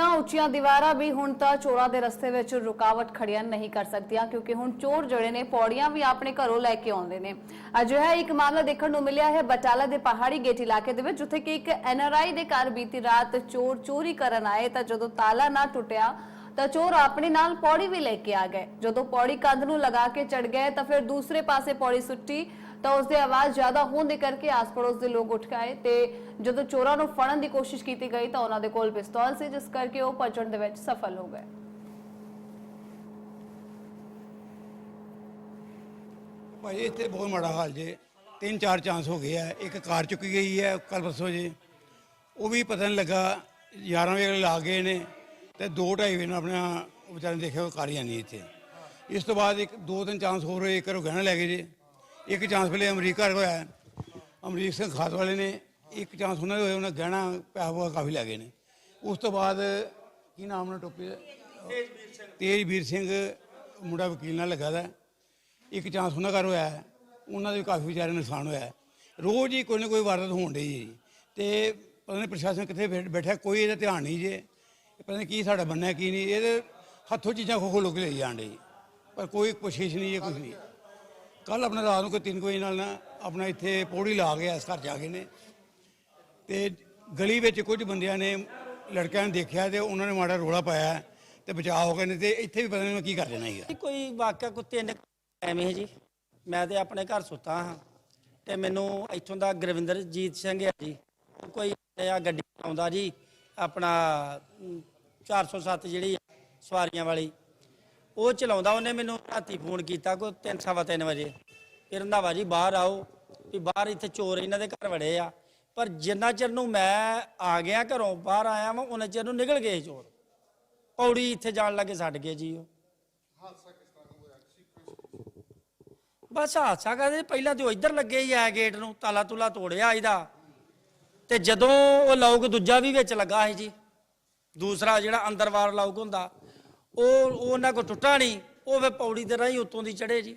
ਦੀਆਂ ਉੱਚੀਆਂ ਦੀਵਾਰਾਂ ਵੀ ਹੁਣ ਤਾਂ ਚੋਰਾਂ ਦੇ ਰਸਤੇ ਵਿੱਚ ਰੁਕਾਵਟ ਖੜੀਆਂ ਨਹੀਂ ਕਰ ਸਕਦੀਆਂ, ਕਿਉਂਕਿ ਹੁਣ ਚੋਰ ਜਿਹੜੇ ਨੇ, ਪੌੜੀਆਂ ਵੀ ਆਪਣੇ ਘਰੋਂ ਲੈ ਕੇ ਆਉਂਦੇ ਨੇ। ਅਜਿਹਾ ਇੱਕ ਮਾਮਲਾ ਦੇਖਣ ਨੂੰ ਮਿਲਿਆ ਹੈ ਬਟਾਲਾ ਦੇ ਪਹਾੜੀ ਗੇਟ ਇਲਾਕੇ ਦੇ ਵਿੱਚ ਜਿੱਥੇ ਕਿ ਇੱਕ ਐਨਆਰਆਈ ਦੇ ਘਰ ਬੀਤੀ ਰਾਤ ਚੋਰ ਚੋਰੀ ਕਰਨ ਆਏ, ਤਾਂ ਜਦੋਂ ਤਾਲਾ ਨਾ ਟੁੱਟਿਆ, ਤਾਂ ਚੋਰ ਆਪਣੇ ਨਾਲ ਪੌੜੀ ਵੀ ਲੈ ਕੇ ਆ ਗਏ। ਜਦੋਂ ਪੌੜੀ ਕੰਧ ਨੂੰ ਲਗਾ ਕੇ ਚੜ ਗਏ, ਤਾਂ ਫਿਰ ਦੂਸਰੇ ਪਾਸੇ ਪੌੜੀ ਸੁੱਟੀ ਤਾਂ ਉਸ ਦੀ ਆਵਾਜ਼ ਜ਼ਿਆਦਾ ਹੋਣ ਦੇ ਕਰਕੇ ਆਸ-ਪੜੋਸ ਦੇ ਲੋਕ ਉੱਠ ਕੇ ਆਏ ਤੇ ਜਦੋਂ ਚੋਰਾਂ ਨੂੰ ਫੜਨ ਦੀ ਕੋਸ਼ਿਸ਼ ਕੀਤੀ ਗਈ ਤਾਂ ਉਹਨਾਂ ਦੇ ਕੋਲ ਪਿਸਤੌਲ ਸੀ, ਜਿਸ ਕਰਕੇ ਉਹ ਭੱਜਣ ਦੇ ਵਿੱਚ ਸਫਲ ਹੋ ਗਏ। ਭਾਈ ਇੱਥੇ ਬਹੁਤ ਮਾੜਾ ਹਾਲ ਜੇ। ਤਿੰਨ ਚਾਰ ਚਾਂਸ ਹੋ ਗਏ ਆ। ਇੱਕ ਕਾਰ ਚੁੱਕੀ ਗਈ ਹੈ ਕੱਲ ਪਰਸੋਂ ਜੇ। ਉਹ ਵੀ ਪਤਾ ਨਹੀਂ ਲੱਗਾ 11 ਵਜੇ ਲਾ ਗਏ ਨੇ ਤੇ 2:30 ਵਜੇ ਨੂੰ ਆਪਣਾ ਉਹ ਵਿਚਾਰੇ ਦੇਖਿਆ ਉਹ ਕਾਰ ਹੀ ਨਹੀਂ ਇੱਥੇ। ਇਸ ਤੋਂ ਬਾਅਦ ਇੱਕ ਦੋ ਤਿੰਨ ਚਾਂਸ ਹੋਰ ਹੋਏ, ਇੱਕ ਘਰੋਂ ਗਹਿਣਾ ਲੈ ਗਏ ਜੇ। ਇੱਕ ਚਾਂਸ ਪਹਿਲੇ ਅਮਰੀਕਾ ਹੋਇਆ। ਅਮਰੀਕ ਸਿੰਘ ਖਾਸ ਵਾਲੇ ਨੇ ਇੱਕ ਚਾਂਸ ਉਹਨਾਂ ਦੇ ਹੋਏ ਉਹਨਾਂ ਗਹਿਣਾ ਪੈਸਾ ਪੂਸਾ ਕਾਫੀ ਲੈ ਗਏ ਨੇ। ਉਸ ਤੋਂ ਬਾਅਦ ਕੀ ਨਾਮ ਉਹਨਾਂ ਟੋਪੇ ਤੇਜਵੀਰ ਸਿੰਘ। ਮੁੰਡਾ ਵਕੀਲ ਨਾਲ ਲੱਗਾ ਦਾ। ਇੱਕ ਚਾਂਸ ਉਹਨਾਂ ਘਰ ਹੋਇਆ ਉਹਨਾਂ ਦੇ ਵੀ ਕਾਫੀ ਵਿਚਾਰੇ ਨੁਕਸਾਨ ਹੋਇਆ। ਰੋਜ਼ ਹੀ ਕੋਈ ਨਾ ਕੋਈ ਵਾਰਦਾਤ ਹੋਣ ਡਈ ਹੈ ਜੀ। ਤੇ ਪਤਾ ਨਹੀਂ ਪ੍ਰਸ਼ਾਸਨ ਕਿੱਥੇ ਬੈਠ- ਕੋਈ ਇਹਦਾ ਧਿਆਨ ਨਹੀਂ ਜੇ। ਪਤਾ ਨਹੀਂ ਕੀ ਸਾਡਾ ਬੰਨਾ ਕੀ ਨਹੀਂ। ਇਹਦੇ ਹੱਥੋਂ ਚੀਜ਼ਾਂ ਖੋ ਖੋ ਲੋਕ ਲਈ ਡੇ ਪਰ ਕੋਈ ਕੋਸ਼ਿਸ਼ ਨਹੀਂ ਹੈ ਕੁਝ ਨਹੀਂ। ਕੱਲ ਆਪਣਾ ਰਾਤ ਨੂੰ ਕੋਈ 3 ਵਜੇ ਨਾਲ ਨਾ ਆਪਣਾ ਇੱਥੇ ਪੌੜੀ ਲਾ ਗਿਆ ਇਸ ਘਰ ਜਾ ਕੇ ਨੇ। ਤੇ ਗਲੀ ਵਿੱਚ ਕੁਝ ਬੰਦਿਆਂ ਨੇ ਲੜਕਿਆਂ ਨੂੰ ਦੇਖਿਆ ਤੇ ਉਹਨਾਂ ਨੇ ਮਾੜਾ ਰੋਲਾ ਪਾਇਆ ਤੇ ਬਚਾਅ ਹੋ ਗਏ ਨੇ ਤੇ ਇੱਥੇ ਵੀ ਪਤਾ ਨਹੀਂ ਮੈਂ ਕੀ ਕਰ ਦੇਣਾ ਹੈਗਾ ਕੋਈ ਵਾਕਿਆ ਕੋਈ ਤਿੰਨ ਐਵੇਂ ਹੈ ਜੀ। ਮੈਂ ਤੇ ਆਪਣੇ ਘਰ ਸੁੱਤਾ ਹਾਂ ਤੇ ਮੈਨੂੰ ਇੱਥੋਂ ਦਾ ਗੁਰਵਿੰਦਰਜੀਤ ਸਿੰਘ ਹੈ ਜੀ। ਕੋਈ ਆ ਗੱਡੀ ਆਉਂਦਾ ਜੀ ਆਪਣਾ ਅਮ, 407 ਜਿਹੜੀ ਸਵਾਰੀਆਂ ਵਾਲੀ। ਉਹ ਚਲਾਉਂਦਾ, ਉਹਨੇ ਮੈਨੂੰ ਰਾਤੀ ਫੋਨ ਕੀਤਾ ਕੋਈ 3:30 ਵਜੇ। ਫਿਰ ਰੰਧਾਵਾ ਜੀ ਬਾਹਰ ਆਓ, ਵੀ ਬਾਹਰ ਇੱਥੇ ਚੋਰ ਇਹਨਾਂ ਦੇ ਘਰ ਵੜੇ ਆ। ਪਰ ਜਿੰਨਾ ਚਿਰ ਨੂੰ ਮੈਂ ਆ ਗਿਆ ਘਰੋਂ, ਬਾਹਰ ਆਇਆ ਵਾਂ ਉਹਨਾਂ ਚਿਰ ਨੂੰ ਨਿਕਲ ਗਏ ਚੋਰ। ਪੌੜੀ ਇੱਥੇ ਜਾਣ ਲੱਗੇ, ਛੱਡ ਗਏ ਜੀ ਉਹ। ਬਸ ਹਾਦਸਾ ਕਰਦੇ ਪਹਿਲਾਂ ਤੇ ਉਹ ਇੱਧਰ ਲੱਗੇ ਹੀ ਆ ਗੇਟ ਨੂੰ, ਤਾਲਾ ਤੁਲਾ ਤੋੜਿਆ ਇਹਦਾ। ਤੇ ਜਦੋਂ ਉਹ ਲੋਕ ਦੂਜਾ ਵੀ ਵਿੱਚ ਲੱਗਾ ਸੀ ਜੀ, ਦੂਸਰਾ ਜਿਹੜਾ ਅੰਦਰਵਾਰ ਲੋਕ ਹੁੰਦਾ ਉਹ ਉਹਨਾਂ ਕੋ ਟੁੱਟਾ ਨਹੀਂ ਉਹ ਫੇ ਪੌੜੀ ਦੇ ਰਾਹੀਂ ਉੱਤੋਂ ਦੀ ਚੜੇ ਜੀ।